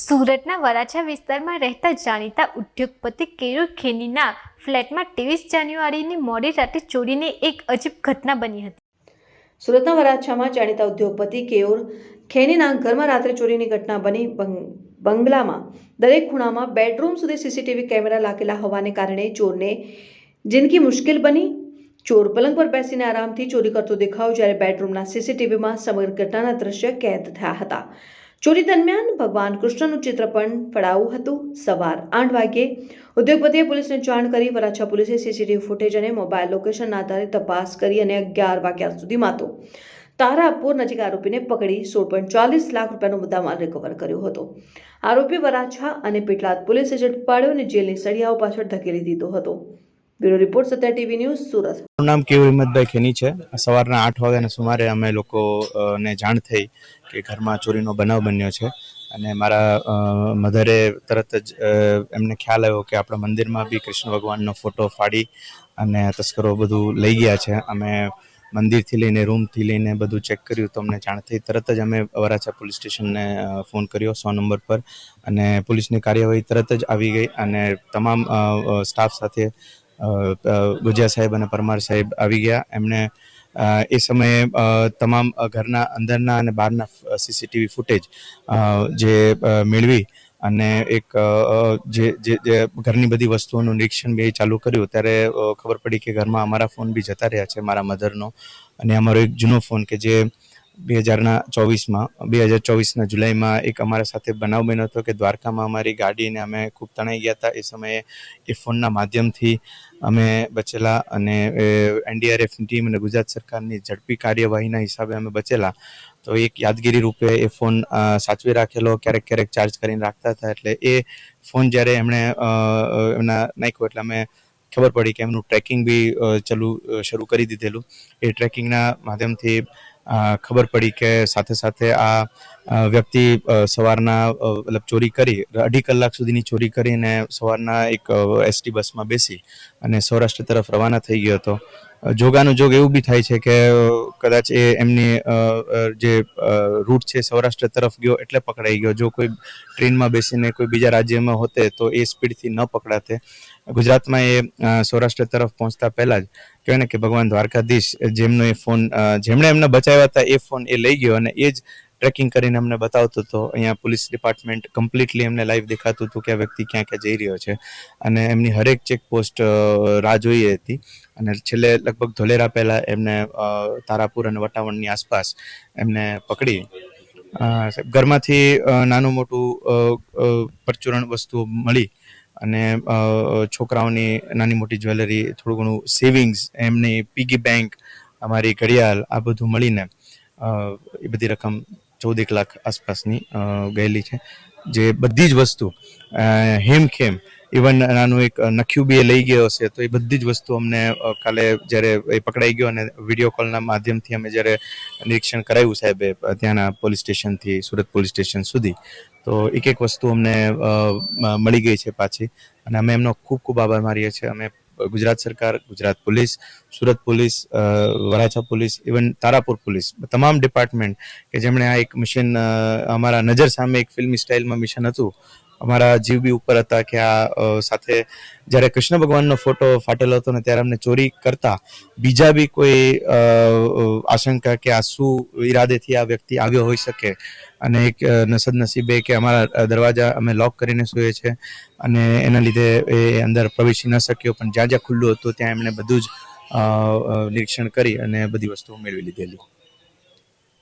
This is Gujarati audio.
સુરતના વરાછા વિસ્તારમાં રહેતા જાણીતા ઉદ્યોગપતિ કેરુ ખેનીના ફ્લેટમાં ત્રેવીસ જાન્યુઆરીની મોડી રાતે ચોરીની એક અજીબ ઘટના બની હતી. સુરતના વરાછામાં જાણીતા ઉદ્યોગપતિ કેયુર ખેનીના ઘરમાં રાત્રે ચોરીની ઘટના બની બંગલામાં. દરેક ખૂણામાં બેડરૂમ સુધી સીસીટીવી કેમેરા લાગેલા હોવાને કારણે ચોરને જિંદગી મુશ્કેલ બની. ચોર પલંગ પર બેસીને આરામથી ચોરી કરતો દેખાવ જ્યારે બેડરૂમના સીસીટીવીમાં સમગ્ર ઘટનાના દ્રશ્ય કેદ થયા હતા. ચોરી દરમિયાન ભગવાન કૃષ્ણનું ચિત્ર પણ પડાવું હતું. સવાર આઠ વાગ્યે ઉદ્યોગપતિએ પોલીસને જાણ કરી, વરાછા પોલીસે સીસીટીવી ફૂટેજ અને મોબાઈલ લોકેશનના આધારે તપાસ કરી અને અગિયાર વાગ્યા સુધીમાં તો તારાપુર નજીક આરોપીને પકડી સોળ પોઈન્ટ ચાલીસ લાખ રૂપિયાનો મુદ્દામાલ રિકવર કર્યો હતો. આરોપી વરાછા અને પેટલાદ પોલીસે ઝડપાડ્યો અને જેલની સળિયાઓ પાછળ ધકેલી દીધો હતો. Bureau report Satya TV news Surat. મારું નામ કેવું હિંમતભાઈ ખેની છે. સવારના આઠ વાગ્યાના સુમારે અમે લોકો ને જાણ થઈ કે ઘરમાં ચોરીનો બનાવ બન્યો છે. અને મારા મધરે તરત જ એમને ખ્યાલ આવ્યો કે આપણા મંદિરમાં બી કૃષ્ણ ભગવાનનો ફોટો ફાડી અને તસ્કરો બધું લઈ ગયા છે. અમે મંદિરથી લઈને રૂમથી લઈને બધું ચેક કર્યું તો અમને જાણ થઈ. તરત જ અમે વરાછા પોલીસ સ્ટેશનને ફોન કર્યો સો નંબર પર અને પોલીસની કાર્યવાહી તરત જ આવી ગઈ અને તમામ સ્ટાફ સાથે ગુજિયા સાહેબ અને પરમાર સાહેબ આવી ગયા. એમણે એ સમયે તમામ ઘરના અંદરના અને બહારના સીસીટીવી ફૂટેજ જે મેળવી અને એક જે જે ઘરની બધી વસ્તુઓનું નિરીક્ષણ બે ચાલુ કર્યું. ત્યારે ખબર પડી કે ઘરમાં અમારા ફોન બી જતા રહ્યા છે, મારા મધરનો. અને અમારો એક જૂનો ફોન કે જે બે હજારના ચોવીસમાં, બે હજાર ચોવીસના જુલાઈમાં એક અમારા સાથે બનાવ બન્યો હતો કે દ્વારકામાં અમારી ગાડીને અમે ખૂબ તણાઈ ગયા હતા. એ સમયે એ ફોનના માધ્યમથી અમે બચેલા અને એનડીઆરએફની ટીમ અને ગુજરાત સરકારની ઝડપી કાર્યવાહીના હિસાબે અમે બચેલા. તો એક યાદગીરી રૂપે એ ફોન સાચવી રાખેલો, ક્યારેક ક્યારેક ચાર્જ કરીને રાખતા હતા. એટલે એ ફોન જ્યારે એમણે એમના નાખ્યો એટલે અમે ખબર પડી કે એમનું ટ્રેકિંગ બી ચાલુ શરૂ કરી દીધેલું. એ ટ્રેકિંગના માધ્યમથી ખબર પડી કે સાથે સાથે આ વ્યક્તિ સવારના મતલબ ચોરી કરી, અઢી કલાક સુધીની ચોરી કરીને સવારના એક એસટી બસમાં બેસી અને સૌરાષ્ટ્ર તરફ રવાના થઈ ગયો હતો. જોગાનું જોગ એવું બી થાય છે કે કદાચ એ એમની જે રૂટ છે સૌરાષ્ટ્ર તરફ ગયો એટલે પકડાઈ ગયો. જો કોઈ ટ્રેનમાં બેસીને કોઈ બીજા રાજ્યમાં હોતે તો એ સ્પીડથી ન પકડાતે. ગુજરાતમાં એ સૌરાષ્ટ્ર તરફ પહોંચતા પહેલાં જ કહેવાય ને કે ભગવાન દ્વારકાધીશ જેમનો એ ફોન જેમણે એમને બચાવ્યા હતા, એ ફોન એ લઈ ગયો અને એ જ ટ્રેકિંગ કરીને અમને બતાવતો હતો. અહીંયા પોલીસ ડિપાર્ટમેન્ટ કમ્પ્લીટલી એમને લાઈવ દેખાતું હતું કે આ વ્યક્તિ ક્યાં ક્યાં જઈ રહ્યો છે. અને એમની હરેક ચેકપોસ્ટ રાહ જોઈએ હતી. અને છેલ્લે લગભગ ધોલેરા પહેલાં એમને તારાપુર અને વટાવણની આસપાસ એમને પકડી. ઘરમાંથી નાનું મોટું પરચુરણ વસ્તુઓ મળી. અને છોકરાઓની નાની મોટી જ્વેલરી, થોડું ઘણું સેવિંગ્સ, એમની પીગી બેંક, અમારી ઘડિયાળ, આ બધું મળીને એ બધી રકમ ચૌદ એક લાખ આસપાસની ગયેલી છે. જે બધી જ વસ્તુ હેમખેમ ઇવન નાનું એક નખ્યું બી એ લઈ ગયો હશે, તો એ બધી જ વસ્તુ અમને કાલે જ્યારે એ પકડાઈ ગયો અને વીડિયો કોલના માધ્યમથી અમે જ્યારે નિરીક્ષણ કરાવ્યું સાહેબે ત્યાંના પોલીસ સ્ટેશનથી, સુરત પોલીસ સ્ટેશન સુધી, તો એક એક વસ્તુ અમને મળી ગઈ છે પાછી. અને અમે એમનો ખૂબ ખૂબ આભાર માનીએ છીએ. અમે ગુજરાત સરકાર, Gujarat police, Surat police Varachha police even Tarapur police, તમામ ડિપાર્ટમેન્ટ કે જેમણે આ એક મિશન અમારા નજર સામે એક ફિલ્મી સ્ટાઇલમાં મિશન હતું અમારા જીવ બી ઉપર હતા કે આ સાથે જ્યારે કૃષ્ણ ભગવાનનો ફોટો ફાટેલો હતો ને ત્યારે અમને ચોરી કરતા બીજા બી કોઈ આશંકા કે આ શું ઈરાદેથી આ વ્યક્તિ આવ્યો હોઈ શકે? અને એક નસીબે કે અમારા દરવાજા અમે લોક કરીને સૂઈએ છીએ અને એના લીધે એ અંદર પ્રવેશી ન શક્યો, પણ જ્યાં જ્યાં ખુલ્લું હતું ત્યાં એમણે બધું જ નિરીક્ષણ કરી અને બધી વસ્તુઓ મેળવી લીધેલી.